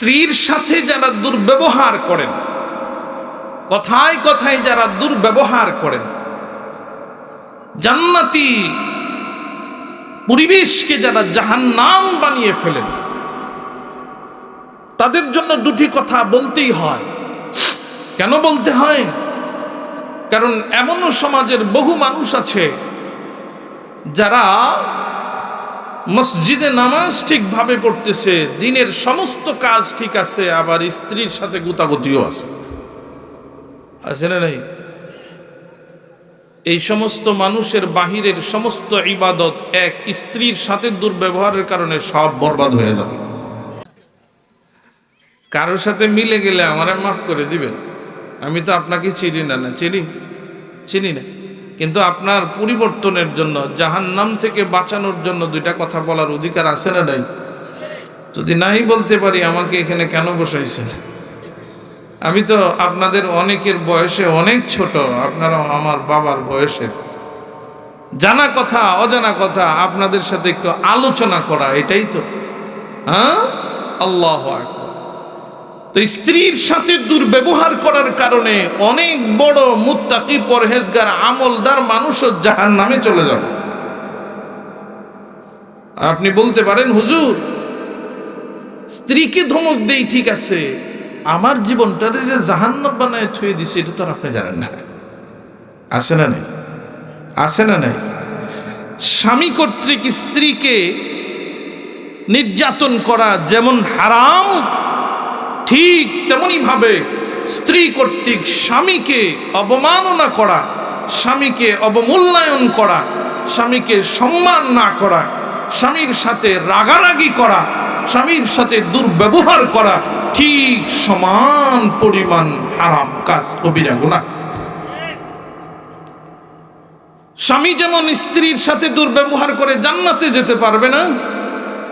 স্ত্রীর সাথে যারা দুর্ব্যবহার করেন, কথায় কথায় যারা দুর্ব্যবহার করেন, জান্নাতি পরিবেশকে যারা জাহান্নাম বানিয়ে ফেলেন, তাদের জন্য দুটি কথা বলতেই হয়। কেন বলতে হয়? কারণ এমনও সমাজের বহু মানুষ আছে যারা মসজিদে নামাজ ঠিকভাবে পড়তেছে, দিনের সমস্ত কাজ ঠিক আছে, আবার স্ত্রীর সাথে গুতাগুতিও আছে। আছে না নাই? এই সমস্ত মানুষের বাহিরের সমস্ত ইবাদত এক স্ত্রীর সাথে দুর্ব্যবহারের কারণে সব বরবাদ হয়ে যাবে। কারোর সাথে মিলে গেলে আমারে মাফ করে দিবেন। আমি তো আপনাকে চিনি না না, চিনি? চিনি না। কিন্তু আপনার পরিবর্তনের জন্য, জাহান্নাম থেকে বাঁচানোর জন্য দুইটা কথা বলার অধিকার আছে না নাই? যদি নাই বলতে পারি, আমাকে এখানে কেন বসাইছেন? আমি তো আপনাদের অনেকের বয়সে অনেক ছোট, আপনারা আমার বাবার বয়সের জানা কথা, অজানা কথা, আপনাদের সাথে একটু আলোচনা করা, এটাই তো। হ্যাঁ? আল্লাহ আকবার। তো স্ত্রীর সাথে দুর্ব্যবহার করার কারণে অনেক বড় মুত্তাকি পরহেজগার, আমলদার মানুষও জাহান নামে চলে যাবে। আপনি বলতে পারেন, হুজুর, স্ত্রীকে ধমক দেই ঠিক আছে, আমার জীবনটারে যে জাহান্নাম বানায় থুয়ে দিছে, এটা তো আপনি জানেন না। আছে না নাই? আছে না নাই? স্বামী কর্তৃক স্ত্রীকে নির্যাতন করা যেমন হারাম ঠিক তেমনি ভাবে স্ত্রী কর্তৃক স্বামীকে অবমাননা করা, স্বামীকে অবমূল্যায়ন করা, স্বামীকে সম্মান না করা, স্বামীর সাথে রাগারাগি করা, স্বামীর সাথে দুর্ব্যবহার করা ঠিক সমান পরিমাণ হারাম কাজ কবিরা গুণা স্বামী যেমন স্ত্রীর সাথে দুর্ব্যবহার করে জান্নাতে যেতে পারবে না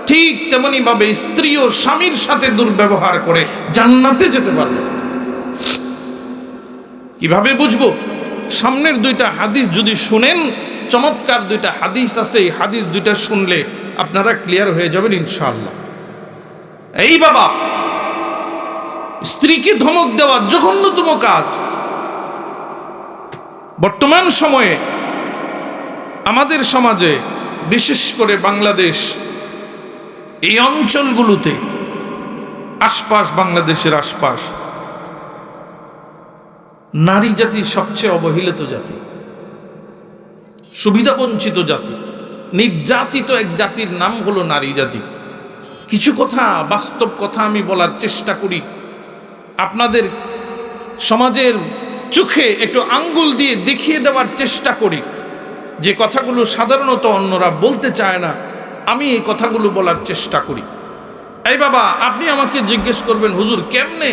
ঠিক তেমনি ভাবে ও স্বামীর সাথে দুর্ব্যবহার করে জান্নাতে যেতে পারবে। কীভাবে বুঝব? সামনের দুইটা হাদিস যদি শুনেন, চমৎকার দুইটা হাদিস আছে, এই হাদিস দুইটা শুনলে আপনারা ক্লিয়ার হয়ে যাবেন ইনশাআল্লাহ। এই বাবা, স্ত্রীকে ধমক দেওয়া জঘন্যতম কাজ। বর্তমান সময়ে আমাদের সমাজে, বিশেষ করে বাংলাদেশ এই অঞ্চলগুলোতে আশপাশ, বাংলাদেশের আশপাশ, নারী জাতি সবচেয়ে অবহেলিত জাতি, সুবিধাবঞ্চিত জাতি, নির্যাতিত এক জাতির নাম হলো নারী জাতি। কিছু কথা, বাস্তব কথা আমি বলার চেষ্টা করি। আপনাদের সমাজের চোখে একটু আঙ্গুল দিয়ে দেখিয়ে দেওয়ার চেষ্টা করি। যে কথাগুলো সাধারণত অন্যরা বলতে চায় না আমি এই কথাগুলো বলার চেষ্টা করি। এই বাবা, আপনি আমাকে জিজ্ঞেস করবেন, হুজুর, কেমনে?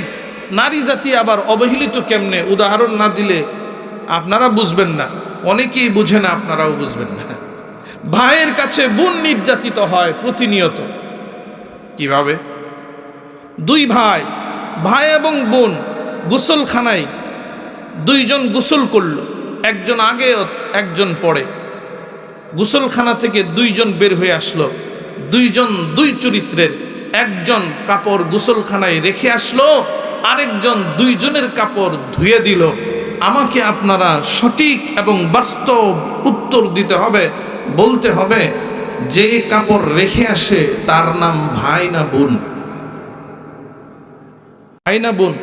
নারী জাতি আবার অবহেলিত কেমনে? উদাহরণ না দিলে আপনারা বুঝবেন না। অনেকেই বুঝে না, আপনারাও বুঝবেন না। ভাইয়ের কাছে বোন নির্যাতিত হয় প্রতিনিয়ত। কীভাবে? দুই ভাই ভাই এবং বোন গোসলখানায় দুইজন গোসল করল, একজন আগে, একজন পরে। গোসলখানা থেকে দুইজন বের হয়ে আসলো। দুইজন দুই চরিত্রের। একজন কাপড় গোসলখানায় রেখে আসলো, আরেকজন দুইজনের কাপড় ধুয়ে দিল। আমাকে আপনারা সঠিক এবং বাস্তব উত্তর দিতে হবে, বলতে হবে, যে কাপড় রেখে আসে তার নাম ভাই না বোন। ভাই না বোন।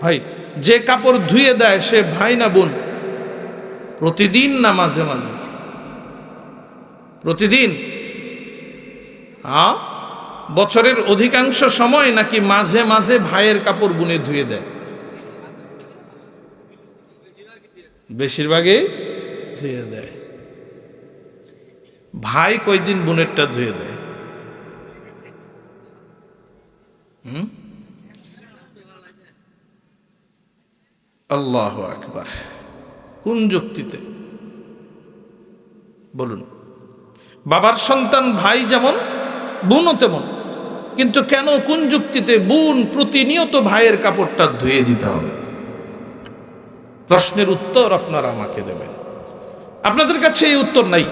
ভাই, যে কাপড় ধুয়ে দেয় সে ভাই না বোন। প্রতিদিন না মাঝে মাঝে। প্রতিদিন। হ্যাঁ বছরের অধিকাংশ সময় নাকি মাঝে মাঝে ভাইয়ের কাপড় বুনে ধুয়ে দেয়। বেশিরভাগই ধুয়ে দেয়। ভাই কয়দিন বোনেরটা ধুয়ে দেয়? আল্লাহ আকবার। কোন যুক্তিতে? বলুন। বাবার সন্তান, ভাই যেমন, বোনও তেমন। কিন্তু কেন কোন যুক্তিতে বোন প্রতিনিয়ত ভাইয়ের কাপড়টা ধুয়ে দিতে হবে? প্রশ্নের উত্তর আপনারা আমাকে দেবেন। আপনাদের কাছে এই উত্তর নাই।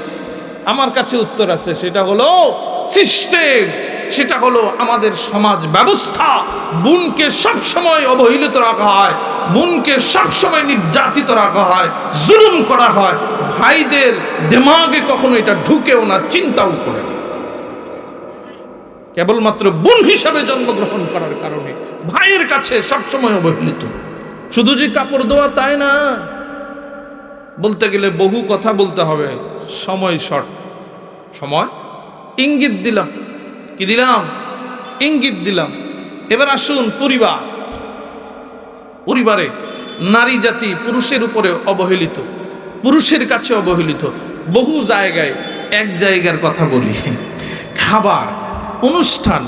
আমার কাছে উত্তর আছে, সেটা হলো সিস্টেম সেটা হলো আমাদের সমাজ ব্যবস্থা। বোনকে সবসময় অবহেলিত রাখা হয়, বোনকে সবসময় নির্যাতিত রাখা হয়, জুলুম করা হয়। ভাইদের দিমাগে কখনো এটা ঢুকেও না, চিন্তাও করে না। কেবলমাত্র বোন হিসাবে জন্মগ্রহণ করার কারণে ভাইয়ের কাছে সবসময় অবহেলিত। শুধু যে কাপড় দেওয়া তাই না। বলতে গেলে বহু কথা বলতে হবে। সময় শর্ট। সময়? ইঙ্গিত দিলাম। কি দিলাম? ইঙ্গিত দিলাম। এবার আসুন পরিবার। পরিবারে নারী জাতি পুরুষের উপরে অবহেলিত, পুরুষের কাছে অবহেলিত, বহু জায়গায় এক জায়গার কথা বলি। খাবার, অনুষ্ঠান,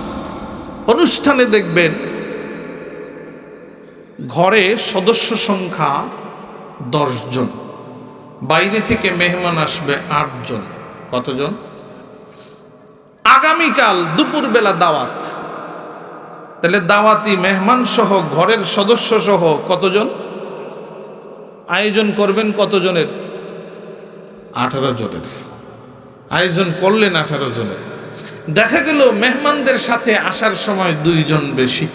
অনুষ্ঠানে দেখবেন ঘরে সদস্য সংখ্যা দশজন বাইরে থেকে মেহমান আসবে আটজন কতজন? আগামীকাল দুপুরবেলা দাওয়াত। তাহলে দাওয়াতি মেহমান সহ ঘরের সদস্য সহ কতজন? আয়োজন করবেন কতজনের? আঠারো জনের। আয়োজন করলেন আঠারো জনের। দেখা গেল মেহমানদের সাথে আসার সময় দুইজন বেশি।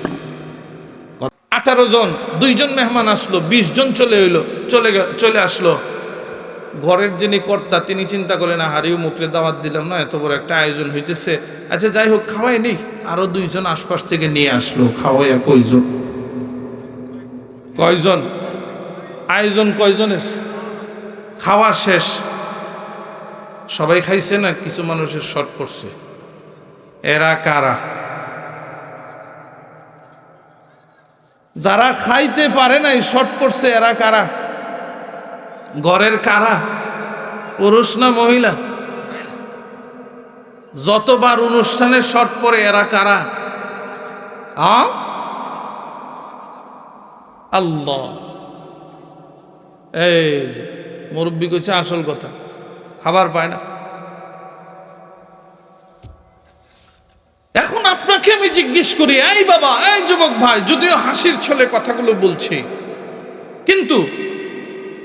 আঠারো জন, দুইজন মেহমান আসলো, বিশ জন চলে এলো, চলে চলে আসলো। ঘরের যিনি কর্তা, তিনি চিন্তা করলেন হারিও মুখে দাওয়াত দিলাম না, এত বড় একটা আয়োজন হইতেছে। আচ্ছা যাই হোক, খাওয়াই নেই। আরও দুইজন আশপাশ থেকে নিয়ে আসলো, খাওয়াইয়া কয়জন? কয়জন? আয়োজন কয়জনের? খাওয়া শেষ। সবাই খাইছে না? কিছু মানুষের শর্ট পড়ছে। এরা কারা? যারা খাইতে পারে নাই শর্ট পড়ছে, এরা কারা? ঘরের কারা? পুরুষ না মহিলা? যতবার অনুষ্ঠানে শর্ট পরে এরা কারা? আল্লাহ। এই মুরব্বী কইছে আসল কথা। খাবার পায় না। এখন আপনাকে আমি জিজ্ঞেস করি, এই বাবা, এই যুবক ভাই, যদিও হাসির ছলে কথাগুলো বলছি, কিন্তু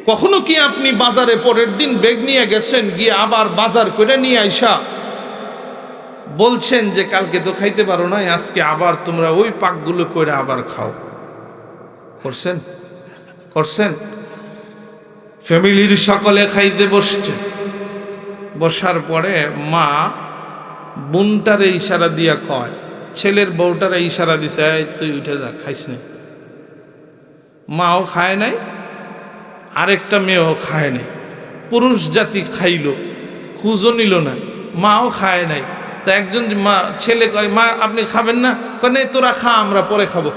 কখনো কি আপনি বাজারে পরের দিন বেগ নিয়ে গেছেন? গিয়ে আবার বাজার করে নিয়ে আইসা বলছেন যে কালকে তো খাইতে পারো না আজকে আবার তোমরা ওই পাকগুলো করে আবার খাও। করছেন? করছেন? ফ্যামিলির সকলে খাইতে বসছে। বসার পরে মা বোনটারে ইশারা দিয়া কয়, ছেলের বউটারে ইশারা দিছে তুই উঠে যা, খাইস না। মাও খায় নাই আরেকটা মেয়েও খায় নাই। পুরুষ জাতি খাইল খুঁজও নিল না মাও খায় নাই। তা একজন মা ছেলে কয় মা আপনি খাবেন না? কয় "নেই, তোরা খা আমরা পরে খাব।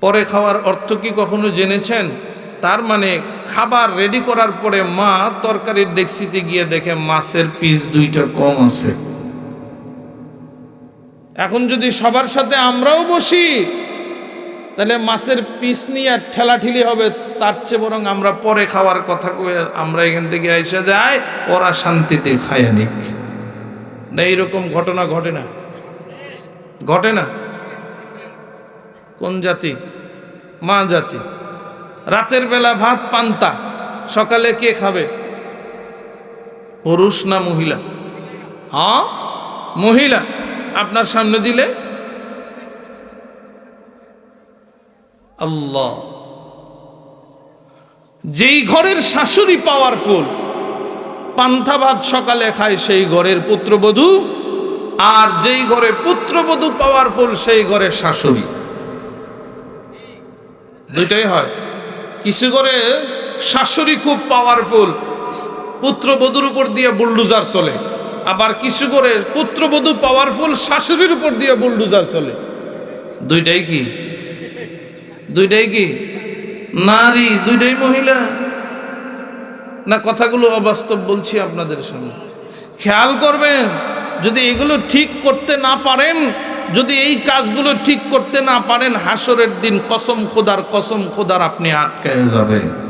পরে খাওয়ার অর্থ কি কখনো জেনেছেন? তার মানে খাবার রেডি করার পরে মা তরকারির ডেক্সিতে গিয়ে দেখে মাছের পিস দুইটা কম আছে। এখন যদি সবার সাথে আমরাও বসি তাহলে মাছের পিস নিয়ে আর ঠেলাঠেলি হবে, তার চেয়ে বরং আমরা পরে খাওয়ার কথা কয়ে আমরা এখান থেকে এসে যাই, ওরা শান্তিতে খায় নিক। না, এইরকম ঘটনা ঘটে না। ঘটে না? কোন জাতি? মা জাতি। রাতের বেলা ভাত পান্তা, সকালে কে খাবে? পুরুষ না মহিলা? হ্যাঁ? মহিলা। আপনার সামনে দিলে আল্লাহ। যেই ঘরের শাশুড়ি পাওয়ারফুল পান্থা ভাত সকালে খায় সেই ঘরের পুত্রবধূ, আর যেই ঘরে পুত্রবধূ পাওয়ারফুল সেই ঘরে শাশুড়ি। দুইটাই হয়। কিছু করে শাশুড়ি খুব পাওয়ারফুল পুত্রবধূর উপর দিয়ে বুলডুজার চলে। আবার কিছু করে পুত্রবধূ পাওয়ারফুল শাশুড়ির উপর দিয়ে বুলডুজার চলে। দুইটাই কি? দুইটাই কি? নারী, দুইটাই মহিলা? না, কথাগুলো অবাস্তব বলছি আপনাদের সামনে। খেয়াল করবেন, যদি এগুলো ঠিক করতে না পারেন, যদি এই কাজগুলো ঠিক করতে না পারেন, হাসরের দিন কসম খোদার কসম খোদার আপনি আটকে যাবেন।